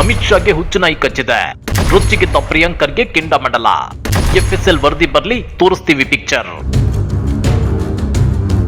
ಅಮಿತ್ ಶಾಗೆ ಹುಚ್ಚು ನಾಯಿ ಕಚ್ಚಿದೆ. ರುಚಿಗಿದ್ದ ಪ್ರಿಯಾಂಕರ್ಗೆ ಕೆಂಡಮಂಡಲ ಎಫ್ಎಸ್ಎಲ್ ವರದಿ ಬರ್ಲಿ ತೋರಿಸ್ತೀವಿ ಪಿಕ್ಚರ್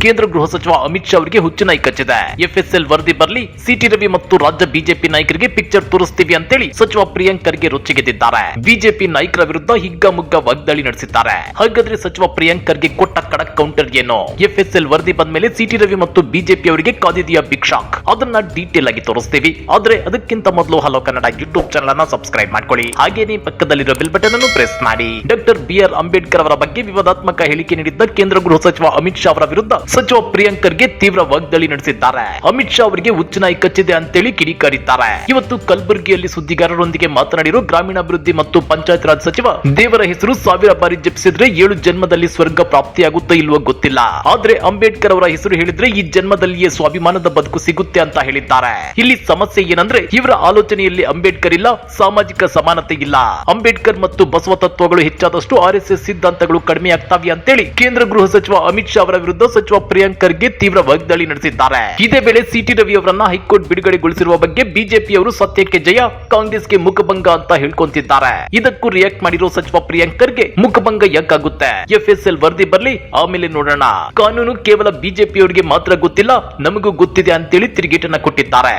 ಕೇಂದ್ರ ಗೃಹ ಸಚಿವ ಅಮಿತ್ ಶಾ ಅವರಿಗೆ ಹುಚ್ಚು ನಾಯಿ ಕಚ್ಚಿದೆ. ಎಫ್ಎಸ್ಎಲ್ ವರದಿ ಬರ್ಲಿ, ಸಿಟಿ ರವಿ ಮತ್ತು ರಾಜ್ಯ ಬಿಜೆಪಿ ನಾಯಕರಿಗೆ ಪಿಕ್ಚರ್ ತೋರಿಸ್ತೀವಿ ಅಂತೇಳಿ ಸಚಿವ ಪ್ರಿಯಾಂಕರ್ಗೆ ರುಚಿಗೆದ್ದಿದ್ದಾರೆ ಬಿಜೆಪಿ ನಾಯಕರ ವಿರುದ್ಧ ಹಿಗ್ಗಮುಗ್ಗ ವಾಗ್ದಾಳಿ ನಡೆಸಿದ್ದಾರೆ. ಹಾಗಾದ್ರೆ ಸಚಿವ ಪ್ರಿಯಾಂಕರ್ಗೆ ಕೊಟ್ಟ ಕಡಕ್ ಕೌಂಟರ್ ಏನು? ಎಫ್ಎಸ್ಎಲ್ ವರದಿ ಬಂದ್ಮೇಲೆ ಸಿಟಿ ರವಿ ಮತ್ತು ಬಿಜೆಪಿ ಅವರಿಗೆ ಕಾದಿದೆಯ ಬಿಗ್ ಶಾಕ್. ಅದನ್ನ ಡೀಟೇಲ್ ಆಗಿ ತೋರಿಸ್ತೀವಿ. ಆದ್ರೆ ಅದಕ್ಕಿಂತ ಮೊದಲು ಹಲೋ ಕನ್ನಡ ಯೂಟ್ಯೂಬ್ ಚಾನಲ್ ಅನ್ನ ಸಬ್ಸ್ಕ್ರೈಬ್ ಮಾಡ್ಕೊಳ್ಳಿ. ಹಾಗೇನೇ ಪಕ್ಕದಲ್ಲಿರೋ ಬೆಲ್ ಬಟನ್ ಅನ್ನು ಪ್ರೆಸ್ ಮಾಡಿ. ಡಾಕ್ಟರ್ ಬಿ ಆರ್ ಅಂಬೇಡ್ಕರ್ ಅವರ ಬಗ್ಗೆ ವಿವಾದಾತ್ಮಕ ಹೇಳಿಕೆ ನೀಡಿದ್ದ ಕೇಂದ್ರ ಗೃಹ ಸಚಿವ ಅಮಿತ್ ಶಾ ಅವರ ವಿರುದ್ಧ ಸಚಿವ ಪ್ರಿಯಾಂಕರ್ಗೆ ತೀವ್ರ ವಾಗ್ದಾಳಿ ನಡೆಸಿದ್ದಾರೆ. ಅಮಿತ್ ಶಾ ಅವರಿಗೆ ಹುಚ್ಚುನಾಯಿ ಕಚ್ಚಿದೆ ಅಂತೇಳಿ ಕಿಡಿಕಾರಿದ್ದಾರೆ. ಇವತ್ತು ಕಲಬುರಗಿಯಲ್ಲಿ ಸುದ್ದಿಗಾರರೊಂದಿಗೆ ಮಾತನಾಡಿರುವ ಗ್ರಾಮೀಣಾಭಿವೃದ್ಧಿ ಮತ್ತು ಪಂಚಾಯತ್ ರಾಜ್ ಸಚಿವ ದೇವರ ಹೆಸರು ಸಾವಿರ ಬಾರಿ ಜಪಿಸಿದ್ರೆ ಏಳು ಜನ್ಮದಲ್ಲಿ ಸ್ವರ್ಗ ಪ್ರಾಪ್ತಿಯಾಗುತ್ತೋ ಇಲ್ವೋ ಗೊತ್ತಿಲ್ಲ. ಆದ್ರೆ ಅಂಬೇಡ್ಕರ್ ಅವರ ಹೆಸರು ಹೇಳಿದ್ರೆ ಈ ಜನ್ಮದಲ್ಲಿಯೇ ಸ್ವಾಭಿಮಾನದ ಬದುಕು ಸಿಗುತ್ತೆ ಅಂತ ಹೇಳಿದ್ದಾರೆ. ಇಲ್ಲಿ ಸಮಸ್ಯೆ ಏನಂದ್ರೆ ಇವರ ಆಲೋಚನೆಯಲ್ಲಿ ಅಂಬೇಡ್ಕರ್ ಇಲ್ಲ, ಸಾಮಾಜಿಕ ಸಮಾನತೆ ಇಲ್ಲ. ಅಂಬೇಡ್ಕರ್ ಮತ್ತು ಬಸವ ತತ್ವಗಳು ಹೆಚ್ಚಾದಷ್ಟು ಆರ್ ಎಸ್ ಎಸ್ ಸಿದ್ಧಾಂತಗಳು ಕಡಿಮೆ ಆಗ್ತಾವೆ ಅಂತೇಳಿ ಕೇಂದ್ರ ಗೃಹ ಸಚಿವ ಅಮಿತ್ ಶಾ ಅವರ ವಿರುದ್ಧ ಸಚಿವ ಪ್ರಿಯಾಂಕರ್ಗೆ ತೀವ್ರ ವಾಗ್ದಾಳಿ ನಡೆಸಿದ್ದಾರೆ. ಇದೇ ವೇಳೆ ಸಿಟಿ ರವಿ ಅವರನ್ನ ಹೈಕೋರ್ಟ್ ಬಿಡುಗಡೆಗೊಳಿಸಿರುವ ಬಗ್ಗೆ ಬಿಜೆಪಿಯವರು ಸತ್ಯಕ್ಕೆ ಜಯ, ಕಾಂಗ್ರೆಸ್ಗೆ ಮುಖಭಂಗ ಅಂತ ಹೇಳ್ಕೊಂತಿದ್ದಾರೆ. ಇದಕ್ಕೂ ರಿಯಾಕ್ಟ್ ಮಾಡಿರೋ ಸಚಿವ ಪ್ರಿಯಾಂಕರ್ಗೆ ಮುಖಭಂಗ ಯಾಕಾಗುತ್ತೆ? ಎಫ್ಎಸ್ಎಲ್ ವರದಿ ಬರ್ಲಿ, ಆಮೇಲೆ ನೋಡೋಣ. ಕಾನೂನು ಕೇವಲ ಬಿಜೆಪಿಯವರಿಗೆ ಮಾತ್ರ ಗೊತ್ತಿಲ್ಲ, ನಮಗೂ ಗೊತ್ತಿದೆ ಅಂತೇಳಿ ತಿರುಗೇಟನ್ನ ಕೊಟ್ಟಿದ್ದಾರೆ.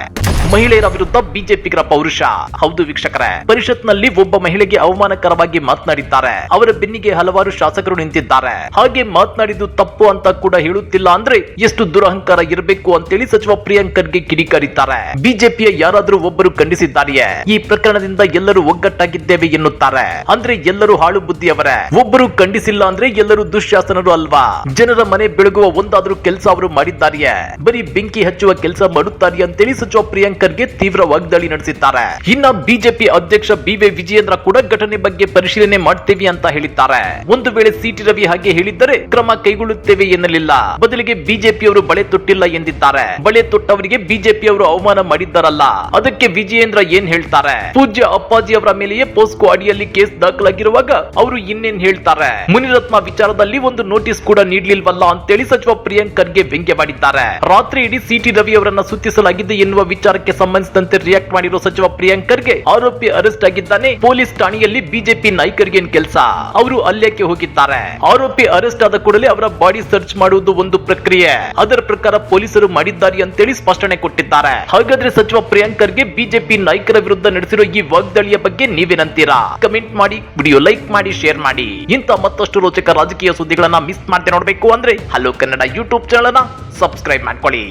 ಮಹಿಳೆಯರ ವಿರುದ್ಧ ಬಿಜೆಪಿಗರ ಪೌರುಷ. ಹೌದು ವೀಕ್ಷಕರೇ, ಪರಿಷತ್ನಲ್ಲಿ ಒಬ್ಬ ಮಹಿಳೆಗೆ ಅವಮಾನಕರವಾಗಿ ಮಾತನಾಡಿದ್ದಾರೆ. ಅವರ ಬೆನ್ನಿಗೆ ಹಲವಾರು ಶಾಸಕರು ನಿಂತಿದ್ದಾರೆ. ಹಾಗೆ ಮಾತನಾಡಿದ್ದು ತಪ್ಪು ಅಂತ ಕೂಡ ಹೇಳುತ್ತಿಲ್ಲ ಅಂದ್ರೆ ಎಷ್ಟು ದುರಹಂಕಾರ ಇರಬೇಕು ಅಂತೇಳಿ ಸಚಿವ ಪ್ರಿಯಾಂಕರ್ಗೆ ಕಿಡಿಕಾರಿದ್ದಾರೆ. ಬಿಜೆಪಿಯ ಯಾರಾದರೂ ಒಬ್ಬರು ಖಂಡಿಸಿದ್ದಾರೆಯೇ? ಈ ಪ್ರಕರಣದಿಂದ ಎಲ್ಲರೂ ಒಗ್ಗಟ್ಟಾಗಿದ್ದೇವೆ ಎನ್ನುತ್ತಾರೆ. ಅಂದ್ರೆ ಎಲ್ಲರೂ ಹಾಳು ಬುದ್ಧಿಯವರೇ? ಒಬ್ಬರು ಖಂಡಿಸಿಲ್ಲ ಅಂದ್ರೆ ಎಲ್ಲರೂ ದುಶ್ಯಾಸನರು ಅಲ್ವಾ? ಜನರ ಮನೆ ಬೆಳಗುವ ಒಂದಾದ್ರೂ ಕೆಲಸ ಅವರು ಮಾಡಿದ್ದಾರೆಯೇ? ಬರೀ ಬೆಂಕಿ ಹಚ್ಚುವ ಕೆಲಸ ಮಾಡುತ್ತಾರೆ ಅಂತೇಳಿ ಸಚಿವ ಪ್ರಿಯಾಂಕರ್ಗೆ ತೀವ್ರ ವಾಗ್ದಾಳಿ ನಡೆಸಿದ್ದಾರೆ. ಇನ್ನ ಬಿಜೆಪಿ ಅಧ್ಯಕ್ಷ ಬಿ ವಿಜಯೇಂದ್ರ ಕೂಡ ಘಟನೆ ಬಗ್ಗೆ ಪರಿಶೀಲನೆ ಮಾಡ್ತೇವೆ ಅಂತ ಹೇಳಿದ್ದಾರೆ. ಒಂದು ವೇಳೆ ಸಿಟಿ ರವಿ ಹಾಗೆ ಹೇಳಿದ್ದರೆ ಕ್ರಮ ಕೈಗೊಳ್ಳುತ್ತೇವೆ ಎನ್ನಲಿಲ್ಲ. ಬದಲಿಗೆ ಬಿಜೆಪಿಯವರು ಬಳೆ ತೊಟ್ಟಿಲ್ಲ ಎಂದಿದ್ದಾರೆ. ಬಳೆ ತೊಟ್ಟವರಿಗೆ ಬಿಜೆಪಿಯವರು ಅವಮಾನ ಮಾಡಿದ್ದಾರಲ್ಲ. ಅದಕ್ಕೆ ವಿಜಯೇಂದ್ರ ಏನ್ ಹೇಳ್ತಾರೆ? ಪೂಜ್ಯ ಅಪ್ಪಾಜಿ ಅವರ ಮೇಲೆಯೇ ಪೋಸ್ಕೋ ಅಡಿಯಲ್ಲಿ ಕೇಸ್ ದಾಖಲಾಗಿರುವಾಗ ಅವರು ಇನ್ನೇನ್ ಹೇಳ್ತಾರೆ? ಮುನಿರತ್ನ ವಿಚಾರದಲ್ಲಿ ಒಂದು ನೋಟಿಸ್ ಕೂಡ ನೀಡಲಿಲ್ವಲ್ಲ ಅಂತೇಳಿ ಸಚಿವ ಪ್ರಿಯಾಂಕರ್ಗೆ ವ್ಯಂಗ್ಯ ಮಾಡಿದ್ದಾರೆ ರಾತ್ರಿ ಇಡೀ ಸಿಟಿ ರವಿ ಅವರನ್ನ ಸುತ್ತಿಸಲಾಗಿದೆ ಎನ್ನುವ ವಿಚಾರಕ್ಕೆ ಸಂಬಂಧಿಸಿದಂತೆ ರಿಯಾಕ್ಟ್ ಮಾಡಿರೋ ಸಚಿವ ಪ್ರಿಯಾಂಕರ್ಗೆ ಆರೋಪಿ ಅರೆಸ್ಟ್ ಆಗಿದ್ದಾನೆ. ಪೊಲೀಸ್ ಠಾಣೆಯಲ್ಲಿ ಬಿಜೆಪಿ ನಾಯಕರಿಗೆ ಏನ್ ಕೆಲಸ? ಅವರು ಅಲ್ಲೇಕೆ ಹೋಗಿದ್ದಾರೆ. ಆರೋಪಿ ಅರೆಸ್ಟ್ ಆದ ಕೂಡಲೇ ಅವರ ಬಾಡಿ ಸರ್ಚ್ ಮಾಡುವುದು ಒಂದು ಪ್ರಕ್ರಿಯೆ. ಅದರ ಪ್ರಕಾರ ಪೊಲೀಸರು ಮಾಡಿದ್ದಾರೆ ಅಂತೇಳಿ ಸ್ಪಷ್ಟನೆ ಕೊಟ್ಟಿದ್ದಾರೆ. ಹಾಗಾದ್ರೆ ಸಚಿವ ಪ್ರಿಯಾಂಕರ್ಗೆ ಬಿಜೆಪಿ ನಾಯಕರ ವಿರುದ್ಧ ನಡೆಸಿರೋ ಈ ವಾಗ್ದಾಳಿಯ ಬಗ್ಗೆ ನೀವೇನಂತೀರಾ ಕಮೆಂಟ್ ಮಾಡಿ, ವಿಡಿಯೋ ಲೈಕ್ ಮಾಡಿ, ಶೇರ್ ಮಾಡಿ. ಇಂತ ಮತ್ತಷ್ಟು ರೋಚಕ ರಾಜಕೀಯ ಸುದ್ದಿಗಳನ್ನ ಮಿಸ್ ಮಾಡದೆ ನೋಡಬೇಕು ಅಂದ್ರೆ hello Kannada YouTube channel subscribe ಮಾಡ್ಕೊಳ್ಳಿ.